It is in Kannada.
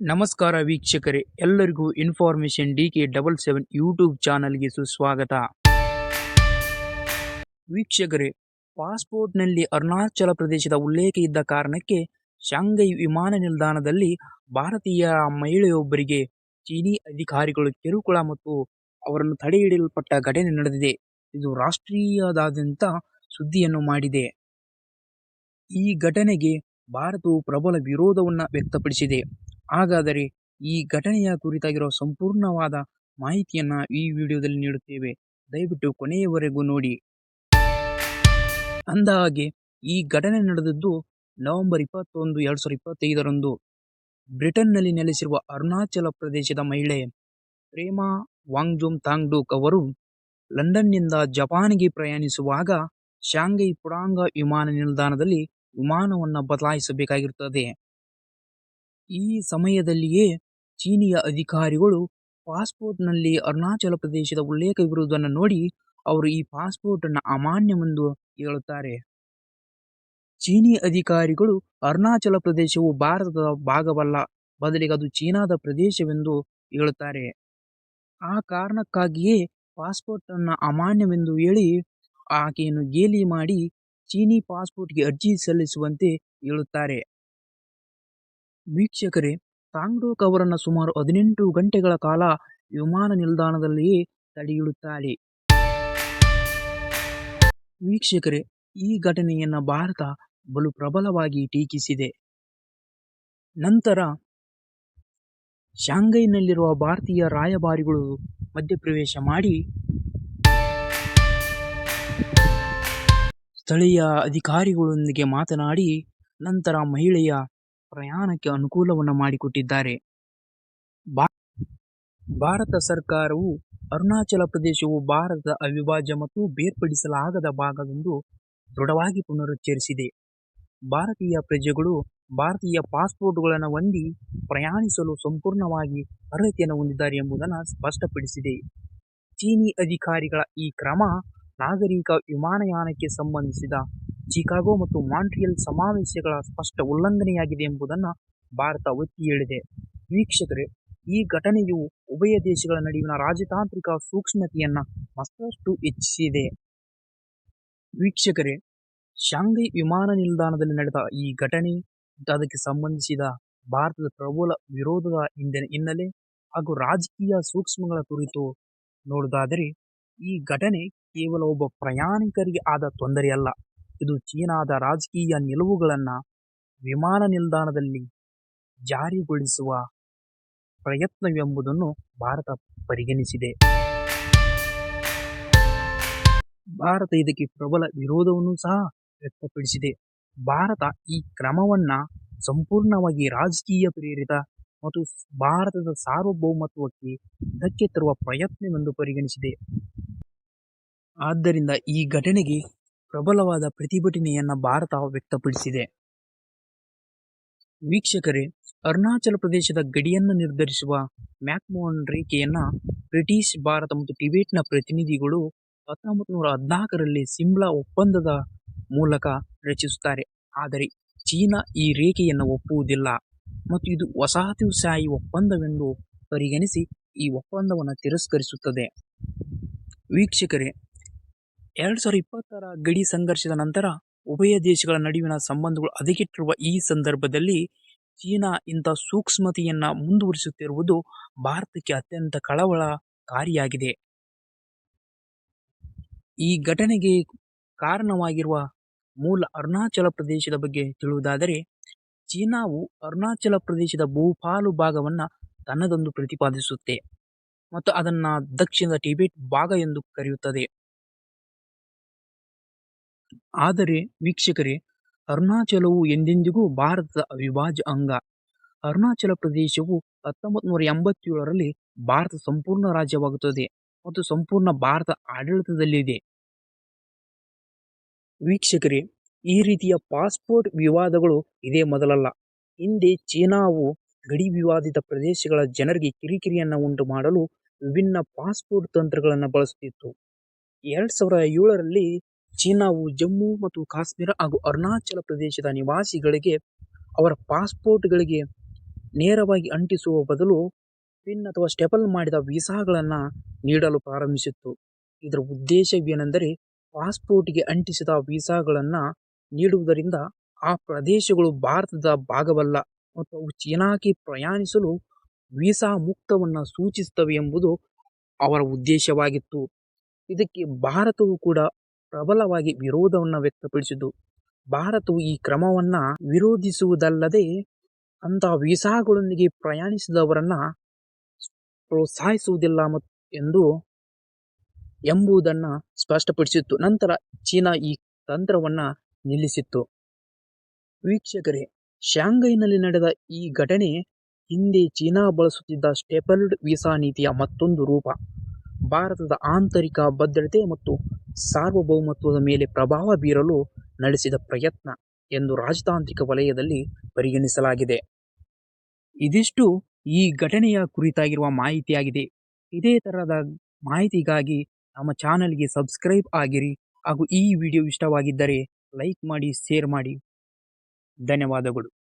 ನಮಸ್ಕಾರ ವೀಕ್ಷಕರೇ, ಎಲ್ಲರಿಗೂ information D K double seven YouTube ಚಾನಲ್ಗೆ ಸುಸ್ವಾಗತ. ವೀಕ್ಷಕರೇ, ಪಾಸ್ಪೋರ್ಟ್ನಲ್ಲಿ ಅರುಣಾಚಲ ಪ್ರದೇಶದ ಉಲ್ಲೇಖ ಇದ್ದ ಕಾರಣಕ್ಕೆ ಶಾಂಘೈ ವಿಮಾನ ನಿಲ್ದಾಣದಲ್ಲಿ ಭಾರತೀಯ ಮಹಿಳೆಯೊಬ್ಬರಿಗೆ ಚೀನಿ ಅಧಿಕಾರಿಗಳು ಕಿರುಕುಳ ಮತ್ತು ಅವರನ್ನು ತಡೆಹಿಡಿಯಲ್ಪಟ್ಟ ಘಟನೆ ನಡೆದಿದೆ. ಇದು ರಾಷ್ಟ್ರೀಯದಾದ್ಯಂತ ಸುದ್ದಿಯನ್ನು ಮಾಡಿದೆ. ಈ ಘಟನೆಗೆ ಭಾರತವು ಪ್ರಬಲ ವಿರೋಧವನ್ನು ವ್ಯಕ್ತಪಡಿಸಿದೆ. ಹಾಗಾದರೆ ಈ ಘಟನೆಯ ಕುರಿತಾಗಿರೋ ಸಂಪೂರ್ಣವಾದ ಮಾಹಿತಿಯನ್ನ ಈ ವಿಡಿಯೋದಲ್ಲಿ ನೀಡುತ್ತೇವೆ. ದಯವಿಟ್ಟು ಕೊನೆಯವರೆಗೂ ನೋಡಿ. ಅಂದಹಾಗೆ, ಈ ಘಟನೆ ನಡೆದದ್ದು ನವೆಂಬರ್ ಇಪ್ಪತ್ತೊಂದು, ಎರಡ್ ಸಾವಿರದ ಇಪ್ಪತ್ತೈದರಂದು. ಬ್ರಿಟನ್ನಲ್ಲಿ ನೆಲೆಸಿರುವ ಅರುಣಾಚಲ ಪ್ರದೇಶದ ಮಹಿಳೆ ಪ್ರೇಮಾ ವಾಂಗ್ಜೋಮ್ ತಾಂಗ್ಡೂಕ್ ಅವರು ಲಂಡನ್ನಿಂದ ಜಪಾನ್ಗೆ ಪ್ರಯಾಣಿಸುವಾಗ ಶಾಂಘೈ ಪುಡಾಂಗ ವಿಮಾನ ನಿಲ್ದಾಣದಲ್ಲಿ ವಿಮಾನವನ್ನು ಬದಲಾಯಿಸಬೇಕಾಗಿರುತ್ತದೆ. ಈ ಸಮಯದಲ್ಲಿಯೇ ಚೀನಿಯ ಅಧಿಕಾರಿಗಳು ಪಾಸ್ಪೋರ್ಟ್ನಲ್ಲಿ ಅರುಣಾಚಲ ಪ್ರದೇಶದ ಉಲ್ಲೇಖವಿರುವುದನ್ನು ನೋಡಿ ಅವರು ಈ ಪಾಸ್ಪೋರ್ಟ್ ಅನ್ನು ಅಮಾನ್ಯವೆಂದು ಹೇಳುತ್ತಾರೆ. ಚೀನಿ ಅಧಿಕಾರಿಗಳು ಅರುಣಾಚಲ ಪ್ರದೇಶವು ಭಾರತದ ಭಾಗವಲ್ಲ, ಬದಲಿಗೆ ಅದು ಚೀನಾದ ಪ್ರದೇಶವೆಂದು ಹೇಳುತ್ತಾರೆ. ಆ ಕಾರಣಕ್ಕಾಗಿಯೇ ಪಾಸ್ಪೋರ್ಟ್ ಅನ್ನ ಅಮಾನ್ಯವೆಂದು ಹೇಳಿ ಆಕೆಯನ್ನು ಗೇಲಿ ಮಾಡಿ ಚೀನಿ ಪಾಸ್ಪೋರ್ಟ್ಗೆ ಅರ್ಜಿ ಸಲ್ಲಿಸುವಂತೆ ಹೇಳುತ್ತಾರೆ. ವೀಕ್ಷಕರೇ ಟಾಂಗ್ಡೋಕ್ ಅವರನ್ನು ಸುಮಾರು ಹದಿನೆಂಟು ಗಂಟೆಗಳ ಕಾಲ ವಿಮಾನ ನಿಲ್ದಾಣದಲ್ಲಿಯೇ ತಡೆಹಿಡುತ್ತಾಳೆ ವೀಕ್ಷಕರೇ, ಈ ಘಟನೆಯನ್ನು ಭಾರತ ಬಲು ಪ್ರಬಲವಾಗಿ ಟೀಕಿಸಿದೆ. ನಂತರ ಶಾಂಘೈನಲ್ಲಿರುವ ಭಾರತೀಯ ರಾಯಭಾರಿಗಳು ಮಧ್ಯಪ್ರವೇಶ ಮಾಡಿ ಸ್ಥಳೀಯ ಅಧಿಕಾರಿಗಳೊಂದಿಗೆ ಮಾತನಾಡಿ, ನಂತರ ಮಹಿಳೆಯ ಪ್ರಯಾಣಕ್ಕೆ ಅನುಕೂಲವನ್ನು ಮಾಡಿಕೊಟ್ಟಿದ್ದಾರೆ. ಭಾರತ ಸರ್ಕಾರವು ಅರುಣಾಚಲ ಪ್ರದೇಶವು ಭಾರತದ ಅವಿಭಾಜ್ಯ ಮತ್ತು ಬೇರ್ಪಡಿಸಲಾಗದ ಭಾಗವೆಂದು ದೃಢವಾಗಿ ಪುನರುಚ್ಚರಿಸಿದೆ. ಭಾರತೀಯ ಪ್ರಜೆಗಳು ಭಾರತೀಯ ಪಾಸ್ಪೋರ್ಟ್ಗಳನ್ನು ಹೊಂದಿ ಪ್ರಯಾಣಿಸಲು ಸಂಪೂರ್ಣವಾಗಿ ಅರ್ಹತೆಯನ್ನು ಹೊಂದಿದ್ದಾರೆ ಎಂಬುದನ್ನು ಸ್ಪಷ್ಟಪಡಿಸಿದೆ. ಚೀನಿ ಅಧಿಕಾರಿಗಳ ಈ ಕ್ರಮ ನಾಗರಿಕ ವಿಮಾನಯಾನಕ್ಕೆ ಸಂಬಂಧಿಸಿದ ಚಿಕಾಗೋ ಮತ್ತು ಮಾಂಟ್ರಿಯಲ್ ಸಮಾವೇಶಗಳ ಸ್ಪಷ್ಟ ಉಲ್ಲಂಘನೆಯಾಗಿದೆ ಎಂಬುದನ್ನು ಭಾರತ ಒತ್ತಿ ಹೇಳಿದೆ. ವೀಕ್ಷಕರೇ, ಈ ಘಟನೆಯು ಉಭಯ ದೇಶಗಳ ನಡುವಿನ ರಾಜತಾಂತ್ರಿಕ ಸೂಕ್ಷ್ಮತೆಯನ್ನು ಮತ್ತಷ್ಟು ಹೆಚ್ಚಿಸಿದೆ. ವೀಕ್ಷಕರೇ, ಶಾಂಘೈ ವಿಮಾನ ನಿಲ್ದಾಣದಲ್ಲಿ ನಡೆದ ಈ ಘಟನೆ, ಅದಕ್ಕೆ ಸಂಬಂಧಿಸಿದ ಭಾರತದ ಪ್ರಬಲ ವಿರೋಧದ ಹಿಂದಿನ ಹಿನ್ನೆಲೆ ಹಾಗೂ ರಾಜಕೀಯ ಸೂಕ್ಷ್ಮಗಳ ಕುರಿತು ನೋಡುವುದಾದರೆ ಈ ಘಟನೆ ಕೇವಲ ಒಬ್ಬ ಪ್ರಯಾಣಿಕರಿಗೆ ಆದ ತೊಂದರೆಯಲ್ಲ. ಇದು ಚೀನಾದ ರಾಜಕೀಯ ನಿಲುವುಗಳನ್ನು ವಿಮಾನ ನಿಲ್ದಾಣದಲ್ಲಿ ಜಾರಿಗೊಳಿಸುವ ಪ್ರಯತ್ನವೆಂಬುದನ್ನು ಭಾರತ ಪರಿಗಣಿಸಿದೆ. ಭಾರತ ಇದಕ್ಕೆ ಪ್ರಬಲ ವಿರೋಧವನ್ನು ಸಹ ವ್ಯಕ್ತಪಡಿಸಿದೆ. ಭಾರತ ಈ ಕ್ರಮವನ್ನ ಸಂಪೂರ್ಣವಾಗಿ ರಾಜಕೀಯ ಪ್ರೇರಿತ ಮತ್ತು ಭಾರತದ ಸಾರ್ವಭೌಮತ್ವಕ್ಕೆ ಧಕ್ಕೆ ತರುವ ಪ್ರಯತ್ನವೆಂದು ಪರಿಗಣಿಸಿದೆ. ಆದ್ದರಿಂದ ಈ ಘಟನೆಗೆ ಪ್ರಬಲವಾದ ಪ್ರತಿಭಟನೆಯನ್ನ ಭಾರತ ವ್ಯಕ್ತಪಡಿಸಿದೆ. ವೀಕ್ಷಕರೇ, ಅರುಣಾಚಲ ಪ್ರದೇಶದ ಗಡಿಯನ್ನು ನಿರ್ಧರಿಸುವ ಮ್ಯಾಕ್ಮೋಹನ್ ರೇಖೆಯನ್ನ ಬ್ರಿಟಿಷ್, ಭಾರತ ಮತ್ತು ಟಿಬೆಟ್ನ ಪ್ರತಿನಿಧಿಗಳು ಹತ್ತೊಂಬತ್ತು ನೂರ ಹದಿನಾಲ್ಕರಲ್ಲಿ ಸಿಮ್ಲಾ ಒಪ್ಪಂದದ ಮೂಲಕ ರಚಿಸುತ್ತಾರೆ. ಆದರೆ, ಚೀನಾ ಈ ರೇಖೆಯನ್ನು ಒಪ್ಪುವುದಿಲ್ಲ ಮತ್ತು ಇದು ವಸಾಹತುಶಾಹಿ ಒಪ್ಪಂದವೆಂದು ಪರಿಗಣಿಸಿ ಈ ಒಪ್ಪಂದವನ್ನು ತಿರಸ್ಕರಿಸುತ್ತದೆ. ವೀಕ್ಷಕರೇ ಎರಡ್ ಸಾವಿರದ ಇಪ್ಪತ್ತರ ಗಡಿ ಸಂಘರ್ಷದ ನಂತರ ಉಭಯ ದೇಶಗಳ ನಡುವಿನ ಸಂಬಂಧಗಳು ಹದಗೆಟ್ಟಿರುವ ಈ ಸಂದರ್ಭದಲ್ಲಿ ಚೀನಾ ಇಂಥ ಸೂಕ್ಷ್ಮತೆಯನ್ನ ಮುಂದುವರಿಸುತ್ತಿರುವುದು ಭಾರತಕ್ಕೆ ಅತ್ಯಂತ ಕಳವಳಕಾರಿಯಾಗಿದೆ ಈ ಘಟನೆಗೆ ಕಾರಣವಾಗಿರುವ ಮೂಲ ಅರುಣಾಚಲ ಪ್ರದೇಶದ ಬಗ್ಗೆ ತಿಳಿಯುವುದಾದರೆ, ಚೀನಾವು ಅರುಣಾಚಲ ಪ್ರದೇಶದ ಬಹುಪಾಲು ಭಾಗವನ್ನ ತನ್ನದೊಂದು ಪ್ರತಿಪಾದಿಸುತ್ತೆ ಮತ್ತು ಅದನ್ನ ದಕ್ಷಿಣದ ಟಿಬೆಟ್ ಭಾಗ ಎಂದು ಕರೆಯುತ್ತದೆ. ಆದರೆ ವೀಕ್ಷಕರೇ, ಅರುಣಾಚಲವು ಎಂದೆಂದಿಗೂ ಭಾರತದ ಅವಿಭಾಜ್ಯ ಅಂಗ. ಅರುಣಾಚಲ ಪ್ರದೇಶವು ಹತ್ತೊಂಬತ್ತು ನೂರ ಎಂಬತ್ತೇಳರಲ್ಲಿ ಭಾರತ ಸಂಪೂರ್ಣ ರಾಜ್ಯವಾಗುತ್ತದೆ ಮತ್ತು ಸಂಪೂರ್ಣ ಭಾರತ ಆಡಳಿತದಲ್ಲಿದೆ. ವೀಕ್ಷಕರೇ, ಈ ರೀತಿಯ ಪಾಸ್ಪೋರ್ಟ್ ವಿವಾದಗಳು ಇದೇ ಮೊದಲಲ್ಲ. ಹಿಂದೆ ಚೀನಾವು ಗಡಿ ವಿವಾದಿತ ಪ್ರದೇಶಗಳ ಜನರಿಗೆ ಕಿರಿಕಿರಿಯನ್ನು ಉಂಟು ಮಾಡಲು ವಿಭಿನ್ನ ಪಾಸ್ಪೋರ್ಟ್ ತಂತ್ರಗಳನ್ನು ಬಳಸುತ್ತಿತ್ತು. ಎರಡು ಸಾವಿರದ ಏಳರಲ್ಲಿ ಚೀನಾವು ಜಮ್ಮು ಮತ್ತು ಕಾಶ್ಮೀರ ಹಾಗೂ ಅರುಣಾಚಲ ಪ್ರದೇಶದ ನಿವಾಸಿಗಳಿಗೆ ಅವರ ಪಾಸ್ಪೋರ್ಟ್ಗಳಿಗೆ ನೇರವಾಗಿ ಅಂಟಿಸುವ ಬದಲು ಪಿನ್ ಅಥವಾ ಸ್ಟೆಪಲ್ ಮಾಡಿದ ವೀಸಾಗಳನ್ನು ನೀಡಲು ಪ್ರಾರಂಭಿಸಿತ್ತು ಇದರ ಉದ್ದೇಶವೇನೆಂದರೆ ಪಾಸ್ಪೋರ್ಟ್ಗೆ ಅಂಟಿಸಿದ ವೀಸಾಗಳನ್ನು ನೀಡುವುದರಿಂದ ಆ ಪ್ರದೇಶಗಳು ಭಾರತದ ಭಾಗವಲ್ಲ ಮತ್ತು ಅವು ಚೀನಾಕ್ಕೆ ಪ್ರಯಾಣಿಸಲು ವೀಸಾ ಮುಕ್ತವನ್ನು ಸೂಚಿಸುತ್ತವೆ ಎಂಬುದು ಅವರ ಉದ್ದೇಶವಾಗಿತ್ತು. ಇದಕ್ಕೆ ಭಾರತವು ಕೂಡ ಪ್ರಬಲವಾಗಿ ವಿರೋಧವನ್ನು ವ್ಯಕ್ತಪಡಿಸಿತು. ಭಾರತವು ಈ ಕ್ರಮವನ್ನು ವಿರೋಧಿಸುವುದಲ್ಲದೆ ಅಂತಹ ವೀಸಾಗಳೊಂದಿಗೆ ಪ್ರಯಾಣಿಸಿದವರನ್ನು ಪ್ರೋತ್ಸಾಹಿಸುವುದಿಲ್ಲ ಎಂದು ಎಂಬುದನ್ನು ಸ್ಪಷ್ಟಪಡಿಸಿತ್ತು ನಂತರ ಚೀನಾ ಈ ತಂತ್ರವನ್ನು ನಿಲ್ಲಿಸಿತ್ತು ವೀಕ್ಷಕರೇ, ಶಾಂಘೈನಲ್ಲಿ ನಡೆದ ಈ ಘಟನೆ ಹಿಂದೆ ಚೀನಾ ಬಳಸುತ್ತಿದ್ದ ಸ್ಟೆಪಲ್ಡ್ ವೀಸಾ ನೀತಿಯ ಮತ್ತೊಂದು ರೂಪ. ಭಾರತದ ಆಂತರಿಕ ಭದ್ರತೆ ಮತ್ತು ಸಾರ್ವಭೌಮತ್ವದ ಮೇಲೆ ಪ್ರಭಾವ ಬೀರಲು ನಡೆಸಿದ ಪ್ರಯತ್ನ ಎಂದು ರಾಜತಾಂತ್ರಿಕ ವಲಯದಲ್ಲಿ ಪರಿಗಣಿಸಲಾಗಿದೆ. ಇದಿಷ್ಟು ಈ ಘಟನೆಯ ಕುರಿತಾಗಿರುವ ಮಾಹಿತಿಯಾಗಿದೆ. ಇದೇ ತರಹದ ಮಾಹಿತಿಗಾಗಿ ನಮ್ಮ ಚಾನಲ್ಗೆ ಸಬ್ಸ್ಕ್ರೈಬ್ ಆಗಿರಿ ಹಾಗೂ ಈ ವಿಡಿಯೋ ಇಷ್ಟವಾಗಿದ್ದರೆ ಲೈಕ್ ಮಾಡಿ, ಶೇರ್ ಮಾಡಿ. ಧನ್ಯವಾದಗಳು.